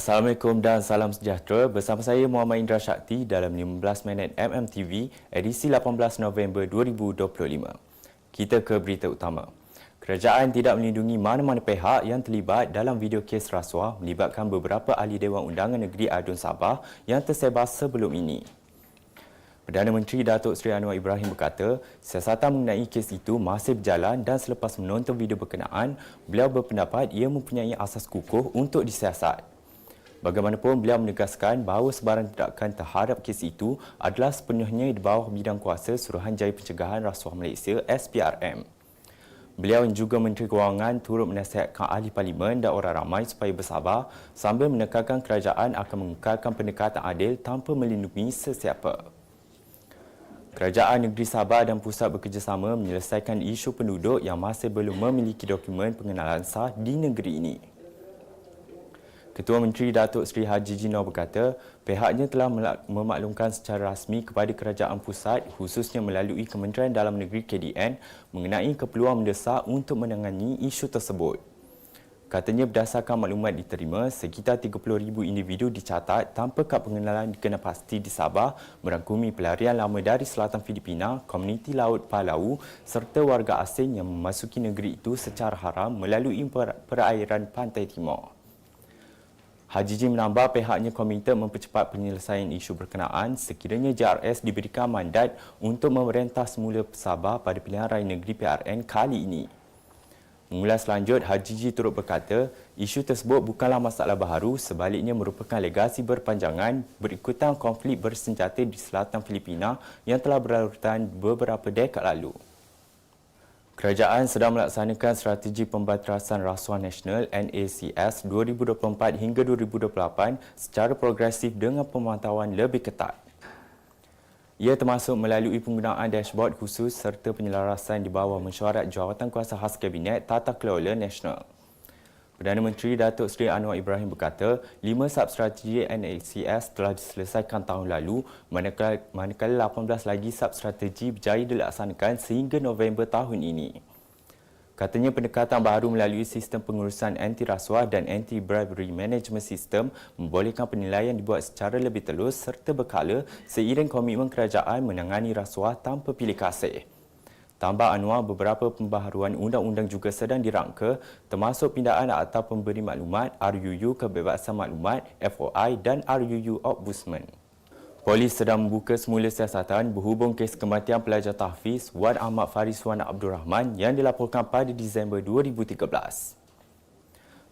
Assalamualaikum dan salam sejahtera. Bersama saya Muhammad Indra Shakti dalam 15 minit MMTV edisi 18 November 2025. Kita ke berita utama. Kerajaan tidak melindungi mana-mana pihak yang terlibat dalam video kes rasuah melibatkan beberapa ahli Dewan Undangan Negeri Adun Sabah yang tersebar sebelum ini. Perdana Menteri Datuk Seri Anwar Ibrahim berkata, siasatan mengenai kes itu masih berjalan dan selepas menonton video berkenaan, beliau berpendapat ia mempunyai asas kukuh untuk disiasat. Bagaimanapun beliau menegaskan bahawa sebarang tindakan terhadap kes itu adalah sepenuhnya di bawah bidang kuasa Suruhanjaya Pencegahan Rasuah Malaysia SPRM. Beliau juga Menteri Kewangan turut menasihatkan ahli parlimen dan orang ramai supaya bersabar sambil menekankan kerajaan akan mengekalkan pendekatan adil tanpa melindungi sesiapa. Kerajaan Negeri Sabah dan Pusat bekerjasama menyelesaikan isu penduduk yang masih belum memiliki dokumen pengenalan sah di negeri ini. Ketua Menteri Datuk Seri Haji Jino berkata, pihaknya telah memaklumkan secara rasmi kepada kerajaan pusat khususnya melalui Kementerian Dalam Negeri KDN mengenai keperluan mendesak untuk menangani isu tersebut. Katanya berdasarkan maklumat diterima, sekitar 30,000 individu dicatat tanpa kad pengenalan dikena pasti di Sabah merangkumi pelarian lama dari selatan Filipina, komuniti Laut Palau serta warga asing yang memasuki negeri itu secara haram melalui perairan pantai timur. Haji Jim menambah pihaknya komited mempercepat penyelesaian isu berkenaan sekiranya JRS diberikan mandat untuk memerintah semula Sabah pada pilihan raya negeri PRN kali ini. Mengulas lanjut, Haji Ji turut berkata, isu tersebut bukanlah masalah baharu sebaliknya merupakan legasi berpanjangan berikutan konflik bersenjata di selatan Filipina yang telah berlarutan beberapa dekad lalu. Kerajaan sedang melaksanakan strategi pembatasan rasuah nasional NACS 2024 hingga 2028 secara progresif dengan pemantauan lebih ketat. Ia termasuk melalui penggunaan dashboard khusus serta penyelarasan di bawah mesyuarat jawatan kuasa khas Kabinet Tata Kelola Nasional. Perdana Menteri Datuk Seri Anwar Ibrahim berkata, lima substrategi NACS telah diselesaikan tahun lalu manakala, manakala 18 lagi substrategi berjaya dilaksanakan sehingga November tahun ini. Katanya pendekatan baru melalui sistem pengurusan anti rasuah dan anti bribery management system membolehkan penilaian dibuat secara lebih telus serta berkala seiring komitmen kerajaan menangani rasuah tanpa pilih kasih. Tambah Anwar, beberapa pembaharuan undang-undang juga sedang dirangka termasuk pindaan atau pemberi maklumat RUU Kebebasan Maklumat FOI dan RUU Ombudsman. Polis sedang membuka semula siasatan berhubung kes kematian pelajar tahfiz Wan Ahmad Faris Wan Abdul Rahman yang dilaporkan pada Disember 2013.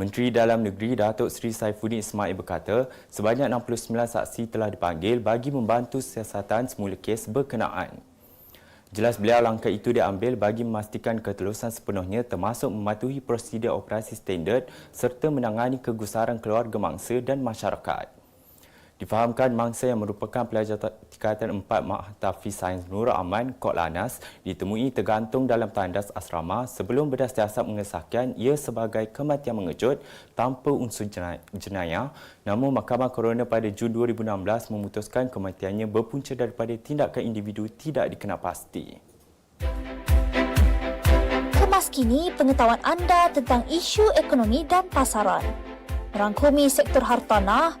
Menteri Dalam Negeri Datuk Seri Saifuddin Ismail berkata sebanyak 69 saksi telah dipanggil bagi membantu siasatan semula kes berkenaan. Jelas beliau langkah itu diambil bagi memastikan ketelusan sepenuhnya termasuk mematuhi prosedur operasi standard serta menangani kegusaran keluarga mangsa dan masyarakat. Difahamkan mangsa yang merupakan pelajar tingkatan 4 Mahtafiz Sains Nurul Aman, Kod Lanas, ditemui tergantung dalam tandas asrama sebelum berdas siasat mengesahkan ia sebagai kematian mengejut tanpa unsur jenayah. Namun Mahkamah Korona pada Jun 2016 memutuskan kematiannya berpunca daripada tindakan individu tidak dikenal pasti. Kemas kini pengetahuan anda tentang isu ekonomi dan pasaran. Merangkumi sektor hartanah,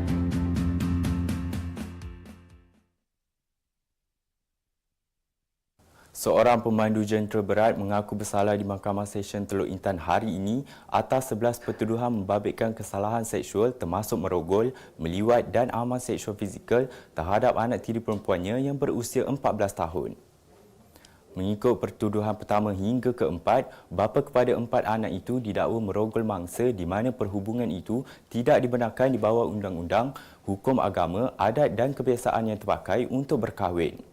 Seorang pemandu jentera berat mengaku bersalah di Mahkamah Session Teluk Intan hari ini atas 11 pertuduhan membabitkan kesalahan seksual termasuk merogol, meliwat dan amal seksual fizikal terhadap anak tiri perempuannya yang berusia 14 tahun. Mengikut pertuduhan pertama hingga keempat, bapa kepada empat anak itu didakwa merogol mangsa di mana perhubungan itu tidak dibenarkan di bawah undang-undang, hukum agama, adat dan kebiasaan yang terpakai untuk berkahwin.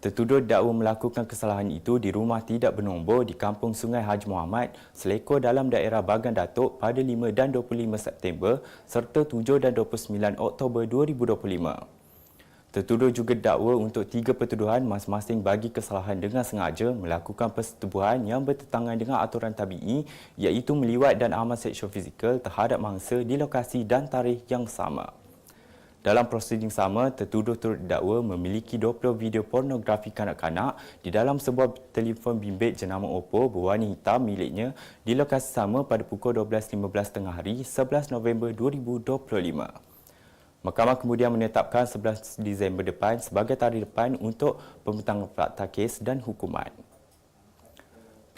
Tertuduh dakwa melakukan kesalahan itu di rumah tidak bernombor di Kampung Sungai Haji Muhammad, Selekor dalam daerah Bagan Datuk pada 5 dan 25 September serta 7 dan 29 Oktober 2025. Tertuduh juga dakwa untuk tiga pertuduhan masing-masing bagi kesalahan dengan sengaja melakukan persetubuhan yang bertentangan dengan aturan tabi'i iaitu meliwat dan amal seksual fizikal terhadap mangsa di lokasi dan tarikh yang sama. Dalam prosiding sama, tertuduh turut didakwa memiliki 20 video pornografi kanak-kanak di dalam sebuah telefon bimbit jenama Oppo berwarna hitam miliknya di lokasi sama pada pukul 12.15 tengah hari 11 November 2025. Mahkamah kemudian menetapkan 11 Disember depan sebagai tarikh depan untuk pembentangan fakta kes dan hukuman.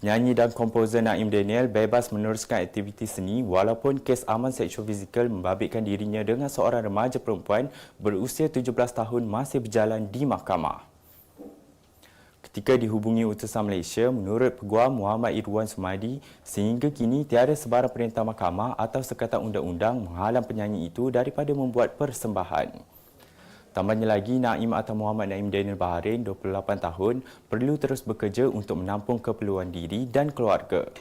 Penyanyi dan komposer Naim Daniel bebas meneruskan aktiviti seni walaupun kes aman seksual fizikal membabitkan dirinya dengan seorang remaja perempuan berusia 17 tahun masih berjalan di mahkamah. Ketika dihubungi utusan Malaysia, menurut Peguam Muhammad Irwan Sumadi, sehingga kini tiada sebarang perintah mahkamah atau sekatan undang-undang menghalang penyanyi itu daripada membuat persembahan. Tambahnya lagi, Naim atau Muhammad Naim Daniel Baharin, 28 tahun, perlu terus bekerja untuk menampung keperluan diri dan keluarga.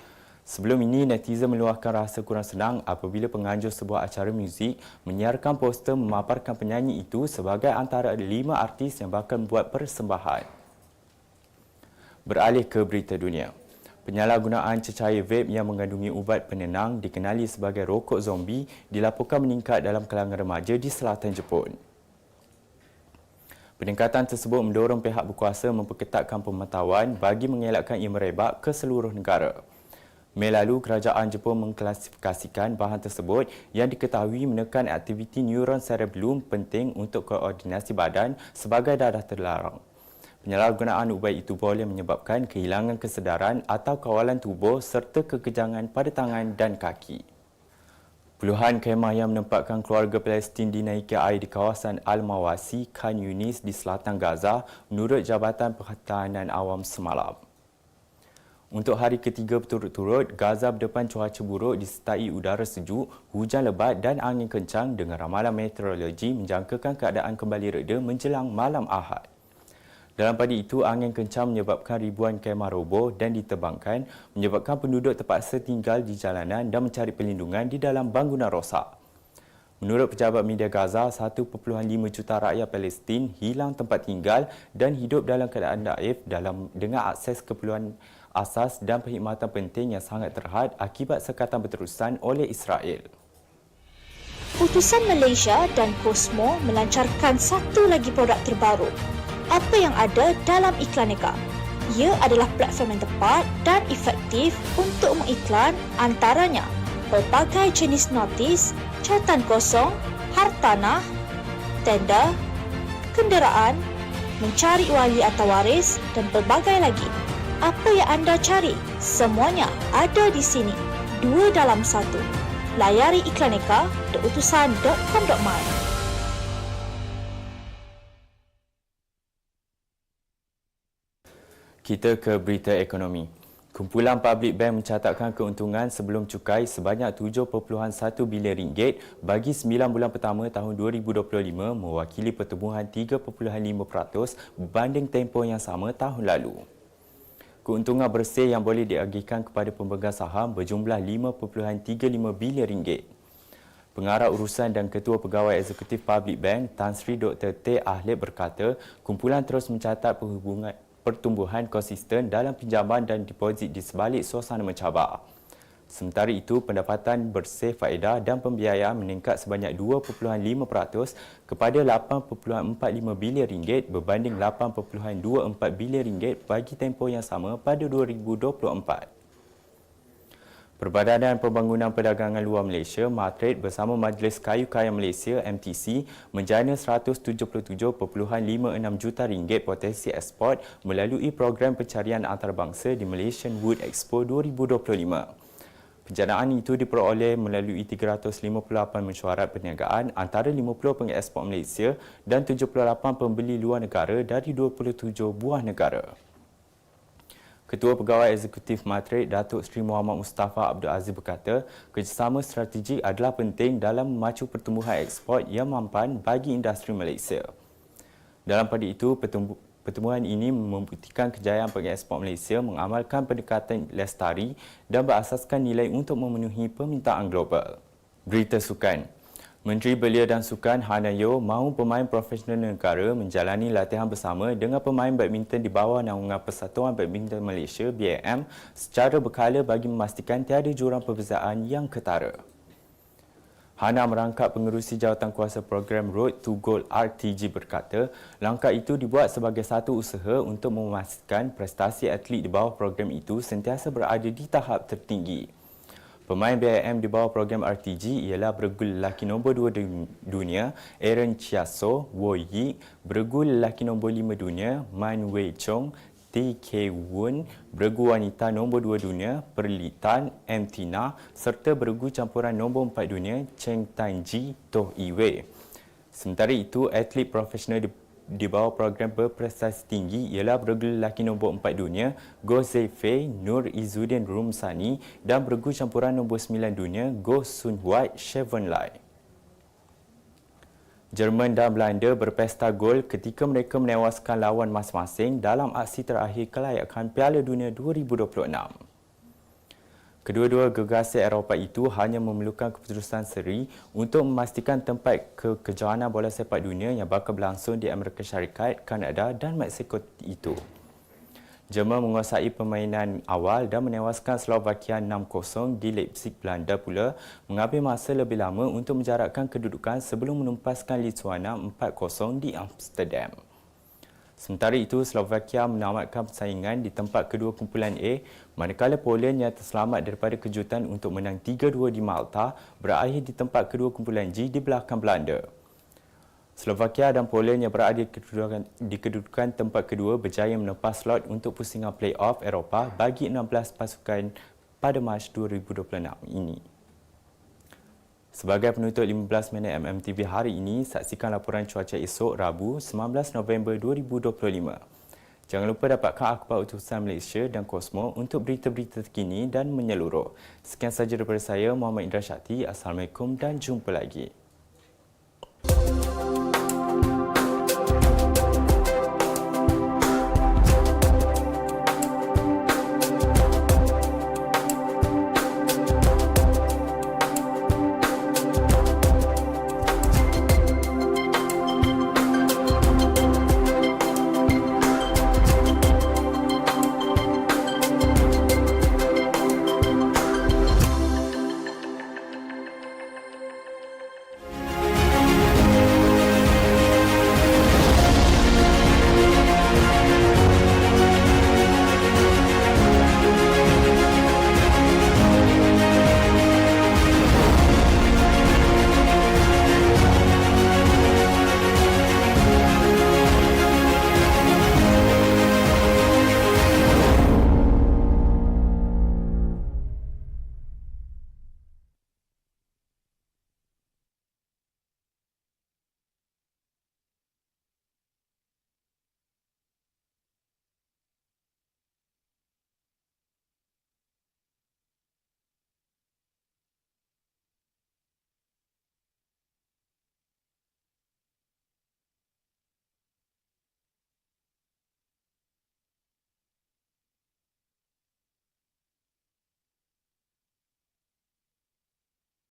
Sebelum ini, netizen meluahkan rasa kurang senang apabila penganjur sebuah acara muzik menyiarkan poster memaparkan penyanyi itu sebagai antara lima artis yang bakal membuat persembahan. Beralih ke berita dunia. Penyalahgunaan cecair vape yang mengandungi ubat penenang dikenali sebagai rokok zombie dilaporkan meningkat dalam kalangan remaja di selatan Jepun. Peningkatan tersebut mendorong pihak berkuasa memperketatkan pemantauan bagi mengelakkan ia merebak ke seluruh negara. Mei lalu, kerajaan Jepun mengklasifikasikan bahan tersebut yang diketahui menekan aktiviti neuron cerebellum penting untuk koordinasi badan sebagai dadah terlarang. Penyalahgunaan ubat itu boleh menyebabkan kehilangan kesedaran atau kawalan tubuh serta kekejangan pada tangan dan kaki. Puluhan kemah yang menempatkan keluarga Palestin dinaiki air di kawasan Al-Mawasi, Khan Yunis di selatan Gaza menurut Jabatan Pertahanan Awam semalam. Untuk hari ketiga berturut-turut, Gaza berdepan cuaca buruk disertai udara sejuk, hujan lebat dan angin kencang dengan ramalan meteorologi menjangkakan keadaan kembali reda menjelang malam Ahad. Dalam pada itu, angin kencang menyebabkan ribuan kemah roboh dan diterbangkan, menyebabkan penduduk terpaksa tinggal di jalanan dan mencari perlindungan di dalam bangunan rosak. Menurut pejabat media Gaza, 1.5 juta rakyat Palestin hilang tempat tinggal dan hidup dalam keadaan daif dalam dengan akses keperluan asas dan perkhidmatan penting yang sangat terhad akibat sekatan berterusan oleh Israel. Utusan Malaysia dan Cosmo melancarkan satu lagi produk terbaru, apa yang ada dalam Iklaneka. Ia adalah platform yang tepat dan efektif untuk mengiklan antaranya pelbagai jenis notis, catatan kosong, hartanah, tenda, kenderaan, mencari wali atau waris dan pelbagai lagi. Apa yang anda cari? Semuanya ada di sini. Dua dalam satu. Layari iklaneka Kita ke berita ekonomi. Kumpulan Public Bank mencatatkan keuntungan sebelum cukai sebanyak 7.1 bilion ringgit bagi 9 bulan pertama tahun 2025 mewakili pertumbuhan 3.5% berbanding tempoh yang sama tahun lalu. Keuntungan bersih yang boleh diagihkan kepada pemegang saham berjumlah 5.35 bilion ringgit. Pengarah urusan dan Ketua Pegawai Eksekutif Public Bank Tan Sri Dr. T. Ahlid berkata, kumpulan terus mencatat pertumbuhan konsisten dalam pinjaman dan deposit di sebalik suasana mencabar. Sementara itu, pendapatan bersih faedah dan pembiayaan meningkat sebanyak 2.5% kepada 8.45 bilion ringgit berbanding 8.24 bilion ringgit bagi tempoh yang sama pada 2024. Perbadanan Pembangunan Perdagangan Luar Malaysia Matrade bersama Majlis Kayu Kaya Malaysia MTC menjana 177.56 juta ringgit potensi ekspor melalui program pencarian antarabangsa di Malaysian Wood Expo 2025. Penjanaan itu diperoleh melalui 358 mesyuarat perniagaan antara 50 pengekspor Malaysia dan 78 pembeli luar negara dari 27 buah negara. Ketua Pegawai Eksekutif Matrix Datuk Seri Muhammad Mustafa Abdul Aziz berkata, kerjasama strategik adalah penting dalam memacu pertumbuhan ekspor yang mampan bagi industri Malaysia. Dalam pada itu, pertumbuhan ini membuktikan kejayaan pengekspor Malaysia mengamalkan pendekatan lestari dan berasaskan nilai untuk memenuhi permintaan global. Berita sukan. Menteri Belia dan Sukan Hana Yo mahu pemain profesional negara menjalani latihan bersama dengan pemain badminton di bawah naungan Persatuan Badminton Malaysia BAM secara berkala bagi memastikan tiada jurang perbezaan yang ketara. Hana merangkap pengerusi jawatan kuasa program Road to Gold RTG berkata, langkah itu dibuat sebagai satu usaha untuk memastikan prestasi atlet di bawah program itu sentiasa berada di tahap tertinggi. Pemain BIM di bawah program RTG ialah bergul lelaki nombor 2 dunia Aaron Chiasso Wo Yi, bergul lelaki nombor 5 dunia Man Wei Chong, T K Woon, bergu wanita nombor 2 dunia Perli Tan M Tina serta bergu campuran nombor 4 dunia Cheng Tanji Toh Iwe. Sementara itu, atlet profesional di di bawah program berprestasi tinggi ialah bergu lelaki nombor 4 dunia Go Zeifei Nur Izzuddin Rumsani dan bergu campuran nombor 9 dunia Go Sun Huat Chevron Lai. Jerman dan Belanda berpesta gol ketika mereka menewaskan lawan masing-masing dalam aksi terakhir kelayakan Piala Dunia 2026. Kedua-dua gegasi Eropah itu hanya memerlukan keputusan seri untuk memastikan tempat ke kejohanan bola sepak dunia yang bakal berlangsung di Amerika Syarikat, Kanada dan Mexico itu. Jerman menguasai permainan awal dan menewaskan Slovakia 6-0 di Leipzig, Belanda pula mengambil masa lebih lama untuk menjarakkan kedudukan sebelum menumpaskan Lithuania 4-0 di Amsterdam. Sementara itu, Slovakia menamatkan persaingan di tempat kedua kumpulan A, manakala Poland yang terselamat daripada kejutan untuk menang 3-2 di Malta berakhir di tempat kedua kumpulan G di belakang Belanda. Slovakia dan Poland yang berada di kedudukan, di kedudukan tempat kedua berjaya menempas slot untuk pusingan play-off Eropah bagi 16 pasukan pada Mac 2026 ini. Sebagai penutup 15 minit MMTV hari ini, saksikan laporan cuaca esok Rabu 19 November 2025. Jangan lupa dapatkan akhbar utusan Malaysia dan Kosmo untuk berita-berita terkini dan menyeluruh. Sekian sahaja daripada saya, Muhammad Indra Syakti. Assalamualaikum dan jumpa lagi.